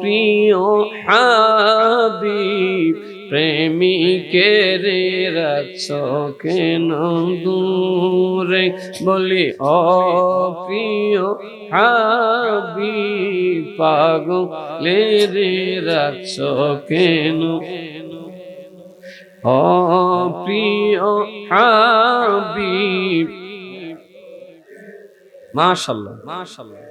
প্রিয় হাবিব, প্রেমিকের রাখছ কেন দূরে বলি ও প্রিয় হাবিব, পাগলের রাখছ কেন ও প্রিয় হাবিব, মাশাল্লাহ মাশাল্লাহ।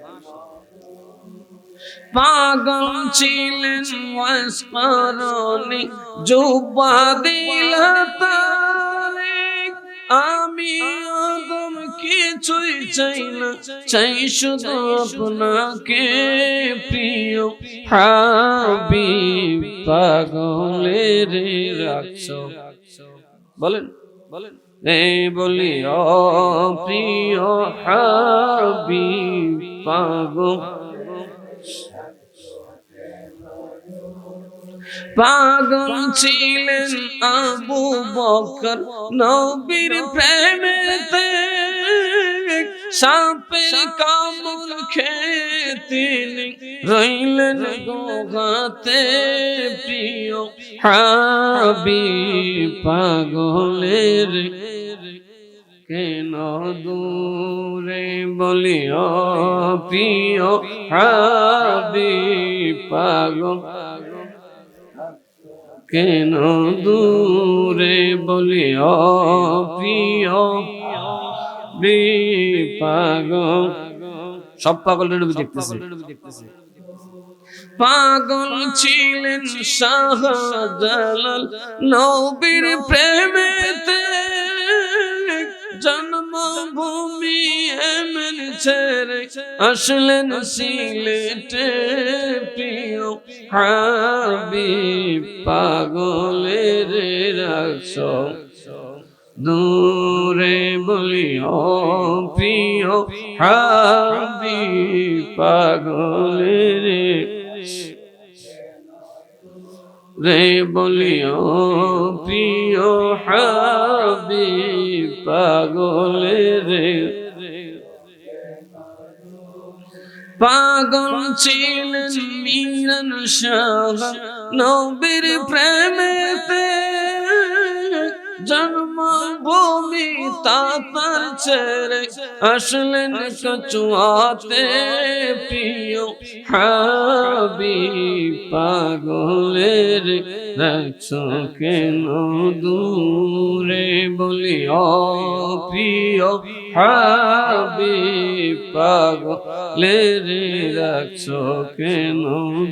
পাগল ছিলেন ওয়াসকারণে জুব্বা দিল আমি আদম কিছুই চাই না, চাই শুধু আপনাকে প্রিয় হাবিব, পাগলের রাখছ বলেন বলেন এ বলি ও প্রিয় হাবিব, পাগল। পাগল ছিলেন আবু বকর নবীর প্রেমেতে। সাপের কামড় খেয়ে তিনি রইলেন গোগাতে প্রিয় হাবি, পাগলের কেন দূরে? বলিও প্রিয় হাবি পাগল, কেন দূরে বলিও প্রিয় পাগল, সব পাগল নবী দেখতেছে। পাগল ছিলেন শাহজালাল নবীর প্রেমেতে জন্মভূমি এমন ছেড়ে আসলেন সিলেটে প্রিয় হাবিব পাগলের রাখছ দূরে বলিও প্রিয় হাবি পাগলের রে বলিও প্রিয় হাবি পাগলের পাগল ছিলেন মিরন শাহ নবীর প্রেমেতে। জন্মভূমি তাতার ছেড়ে আসলেন কচুয়াতে, প্রিয় হাবি পাগলের রাখছ কেন দূরে? বলি ও প্রিয় হাবি পাগলের রাখছ কেন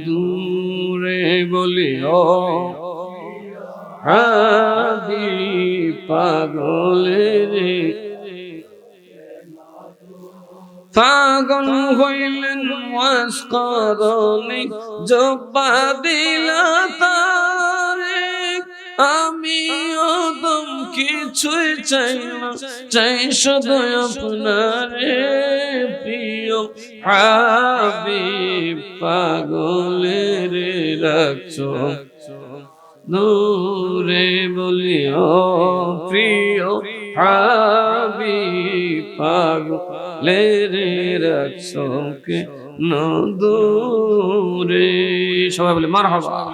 দূরে? বলি ও হাবি পাগলের পাগল হইলেন ওয়াস করনি, জব্বা দিল তারে। আমি ওদম কিছুই চাই না, চাই শুধু আপনারে প্রিয় হাবি পাগলের রাখছো দূরে বলিও প্রিয় হাবি পাগলের রে ন নদূরে। সবাই বলে মার হবা